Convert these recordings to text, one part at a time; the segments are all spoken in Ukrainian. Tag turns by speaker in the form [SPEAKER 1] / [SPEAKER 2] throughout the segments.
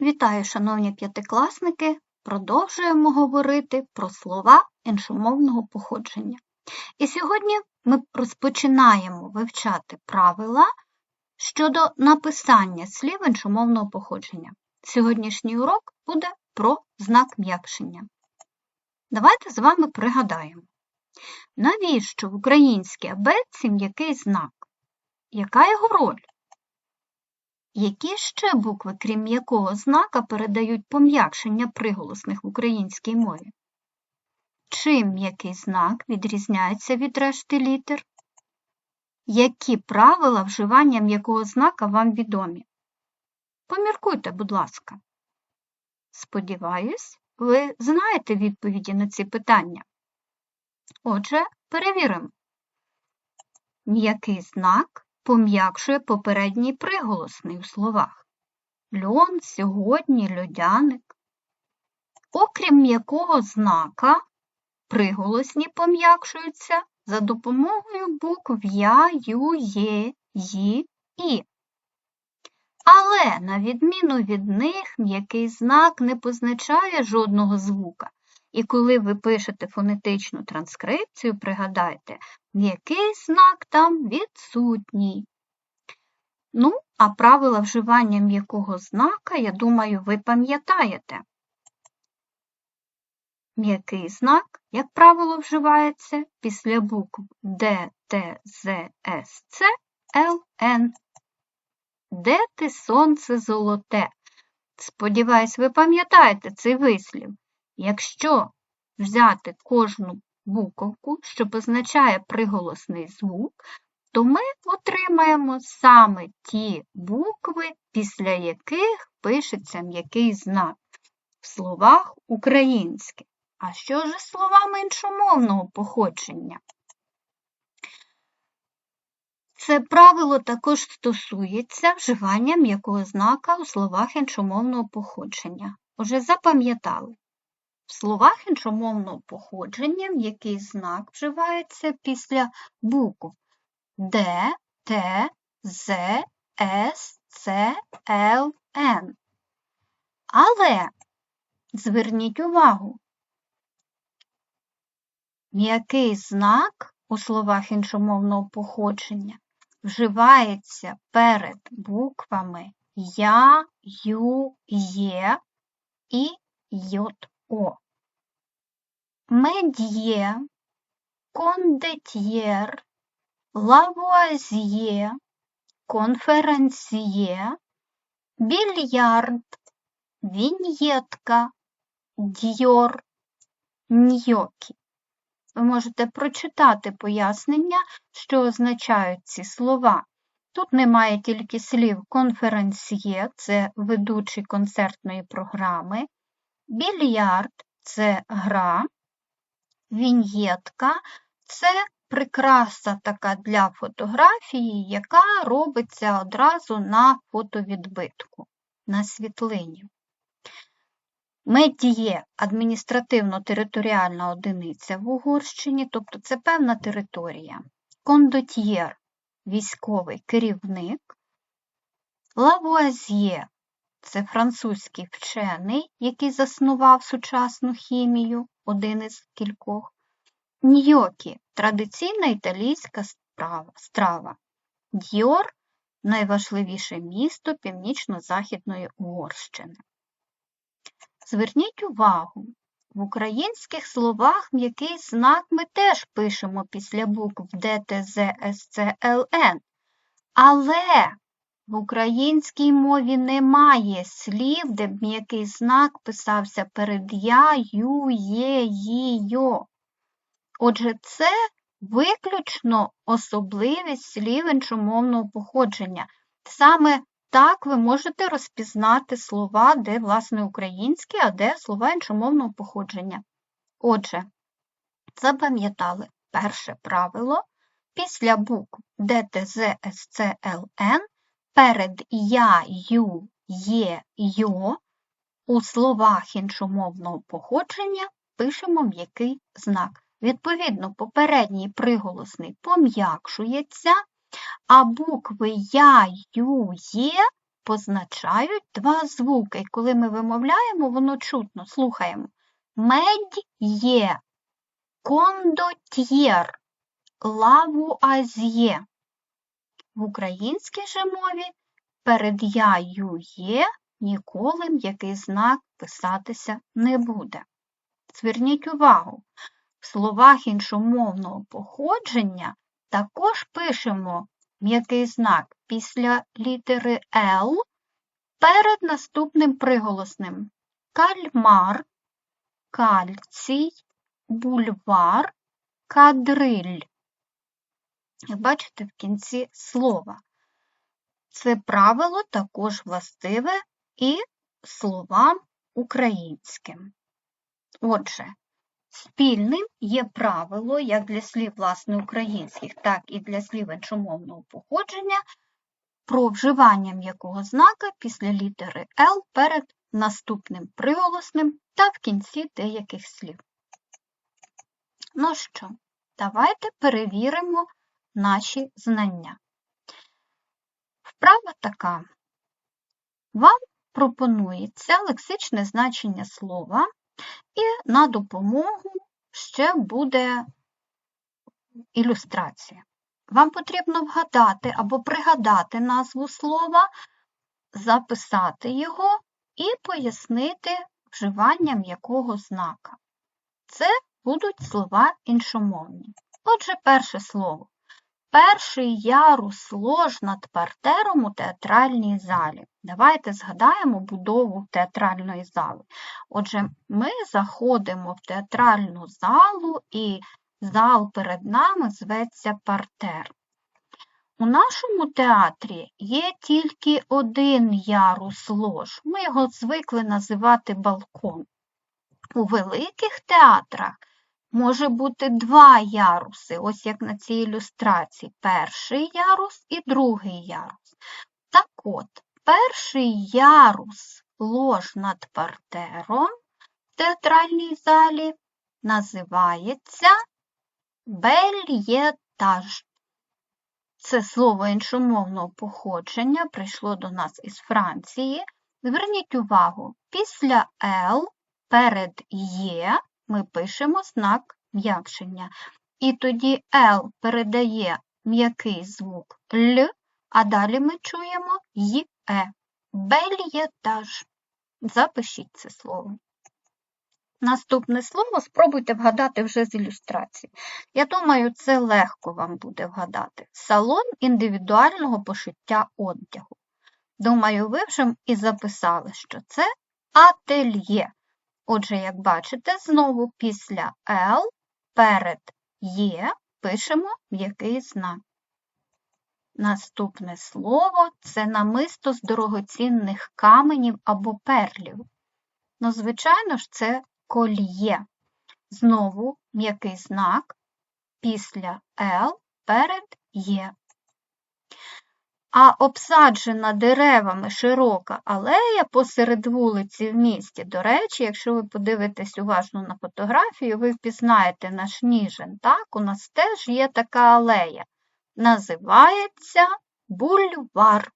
[SPEAKER 1] Вітаю, шановні п'ятикласники! Продовжуємо говорити про слова іншомовного походження. І сьогодні ми розпочинаємо вивчати правила щодо написання слів іншомовного походження. Сьогоднішній урок буде про знак м'якшення. Давайте з вами пригадаємо, навіщо в українській абетці м'який знак? Яка його роль? Які ще букви, крім м'якого знака, передають пом'якшення приголосних в українській мові? Чим м'який знак відрізняється від решти літер? Які правила вживання м'якого знака вам відомі? Поміркуйте, будь ласка. Сподіваюсь, ви знаєте відповіді на ці питання. Отже, перевіримо. М'який знак пом'якшує попередній приголосний у словах. Льон, сьогодні, льодяник. Окрім м'якого знака, приголосні пом'якшуються за допомогою букв Я, Ю, Є, Ї, І. Але, на відміну від них, м'який знак не позначає жодного звука. І коли ви пишете фонетичну транскрипцію, пригадайте, м'який знак там відсутній. Ну, а правила вживання м'якого знака, я думаю, ви пам'ятаєте. М'який знак, як правило, вживається після букв Д, Т, З, С, Ц, Л, Н. Де ти сонце золоте? Сподіваюсь, ви пам'ятаєте цей вислів. Якщо взяти кожну буковку, що позначає приголосний звук, то ми отримаємо саме ті букви, після яких пишеться м'який знак в словах українських. А що ж словами іншомовного походження? Це правило також стосується вживання м'якого знака у словах іншомовного походження. Уже запам'ятали. В словах іншомовного походження м'який знак вживається після букв Д, Т, З, С, Ц, Л, Н. Але зверніть увагу, м'який знак у словах іншомовного походження вживається перед буквами Я, Ю, Є і Йот, О. Мед'є, кондетьєр, лавуазьє, конференціє, більярд, віньєтка, дьор, ньокі. Ви можете прочитати пояснення, що означають ці слова. Тут немає тільки слів конференціє, це ведучий концертної програми, більярд це гра, віньєтка це прикраса така для фотографії, яка робиться одразу на фотовідбитку, на світлині. Медіє адміністративно-територіальна одиниця в Угорщині, тобто це певна територія. Кондотьєр військовий керівник. Лавуазьє це французький вчений, який заснував сучасну хімію, один із кількох. Ньокі традиційна італійська страва. Дьор найважливіше місто північно-західної Угорщини. Зверніть увагу, в українських словах м'який знак ми теж пишемо після букв Д, Т, З, С, Ц, Л, Н. Але в українській мові немає слів, де б м'який знак писався перед Я, Ю, Є, Ї, Йо. Отже, це виключно особливість слів іншомовного походження. Саме так ви можете розпізнати слова, де, власне, українські, а де слова іншомовного походження. Отже, запам'ятали перше правило. Після букв Д, Т, З, С, Ц, Л, Н перед Я, Ю, Є, Йо у словах іншомовного походження пишемо м'який знак. Відповідно, попередній приголосний пом'якшується, а букви Я, Ю, Є позначають два звуки. І коли ми вимовляємо, воно чутно. Слухаємо. Мед'є, кондотьєр, лавуазьє. В українській же мові перед я ю є ніколи м'який знак писатися не буде. Зверніть увагу, в словах іншомовного походження також пишемо м'який знак після літери Л перед наступним приголосним кальмар, кальцій, бульвар, кадриль. Як бачите в кінці слова. Це правило також властиве і словам українським. Отже, спільним є правило як для слів власне українських, так і для слів іншомовного походження про вживання м'якого знака після літери Л перед наступним приголосним та в кінці деяких слів. Ну що, давайте перевіримо наші знання. Вправа така. Вам пропонується лексичне значення слова, і на допомогу ще буде ілюстрація. Вам потрібно вгадати або пригадати назву слова, записати його і пояснити вживання м'якого знака. Це будуть слова іншомовні. Отже, перше слово. Перший ярус лож над партером у театральній залі. Давайте згадаємо будову театральної зали. Отже, ми заходимо в театральну залу, і зал перед нами зветься партер. У нашому театрі є тільки один ярус лож. Ми його звикли називати балкон. У великих театрах може бути два яруси, ось як на цій ілюстрації. Перший ярус і другий ярус. Так от, перший ярус лож над партером в театральній залі називається бельєтаж. Це слово іншомовного походження прийшло до нас із Франції. Зверніть увагу, після Л перед Є ми пишемо знак м'якшення. І тоді Л передає м'який звук Л, а далі ми чуємо й е. Бельєтаж. Запишіть це слово. Наступне слово спробуйте вгадати вже з ілюстрації. Я думаю, це легко вам буде вгадати. Салон індивідуального пошиття одягу. Думаю, ви вже і записали, що це ательє. Отже, як бачите, знову після L перед Є пишемо м'який знак. Наступне слово це намисто з дорогоцінних каменів або перлів. Ну, звичайно ж, це кольє. Знову м'який знак після L перед Є. А обсаджена деревами широка алея посеред вулиці в місті. До речі, якщо ви подивитесь уважно на фотографію, ви впізнаєте наш Ніжин. Так, у нас теж є така алея. Називається бульвар.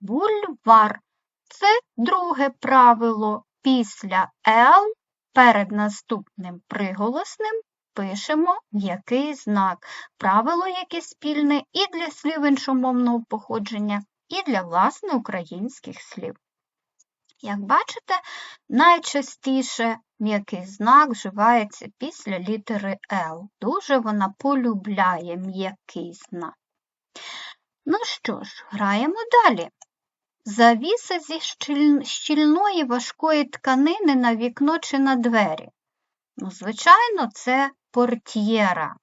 [SPEAKER 1] Бульвар це друге правило. Після Л перед наступним приголосним пишемо який знак. Правило, яке спільне і для слів іншомовного походження, і для власне українських слів. Як бачите, найчастіше м'який знак вживається після літери Л. Дуже вона полюбляє м'який знак. Ну що ж, граємо далі. Завіса зі щільної важкої тканини на вікно чи на двері. Ну, Звичайно, це портьєра.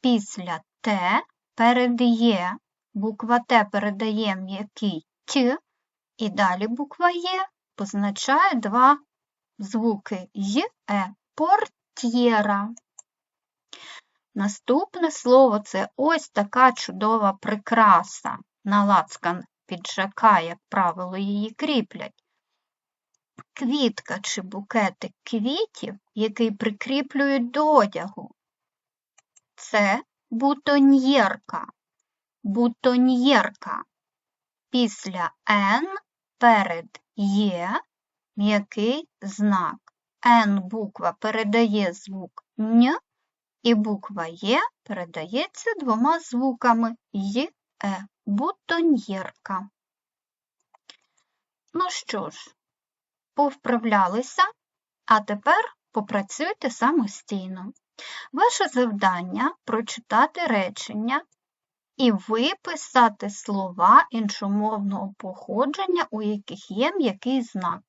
[SPEAKER 1] Після Т передає, буква Т передає м'який Т, і далі буква Є позначає два звуки Й, Е. Портьєра. Наступне слово це ось така чудова прикраса. На лацкан піджака, як правило, її кріплять квітка чи букетик квітів, який прикріплюють до одягу. Це бутоньєрка. Бутоньєрка. після Н перед Є м'який знак. Н буква передає звук Н, і буква Є передається двома звуками Й, Е, бутоньєрка. Ну що ж, повправлялися, а тепер попрацюйте самостійно. Ваше завдання прочитати речення і виписати слова іншомовного походження, у яких є м'який знак.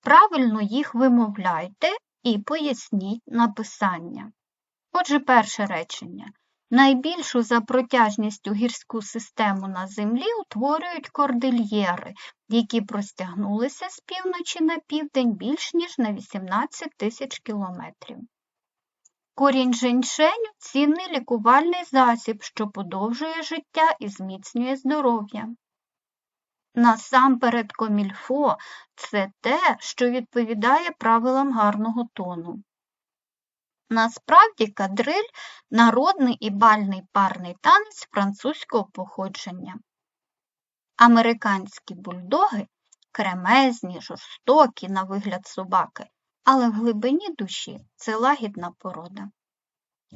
[SPEAKER 1] Правильно їх вимовляйте і поясніть написання. Отже, перше речення. Найбільшу за протяжністю гірську систему на Землі утворюють кордильєри, які простягнулися з півночі на південь більш ніж на 18 тисяч кілометрів. Корінь женьшеню – цінний лікувальний засіб, що подовжує життя і зміцнює здоров'я. Насамперед комільфо – це те, що відповідає правилам гарного тону. Насправді кадриль – народний і бальний парний танець французького походження. Американські бульдоги – кремезні, жорстокі на вигляд собаки, але в глибині душі це лагідна порода.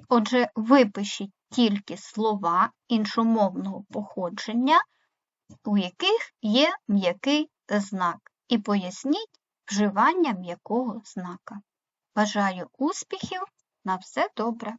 [SPEAKER 1] Отже, випишіть тільки слова іншомовного походження, у яких є м'який знак, і поясніть вживання м'якого знака. Бажаю успіхів! На все добре!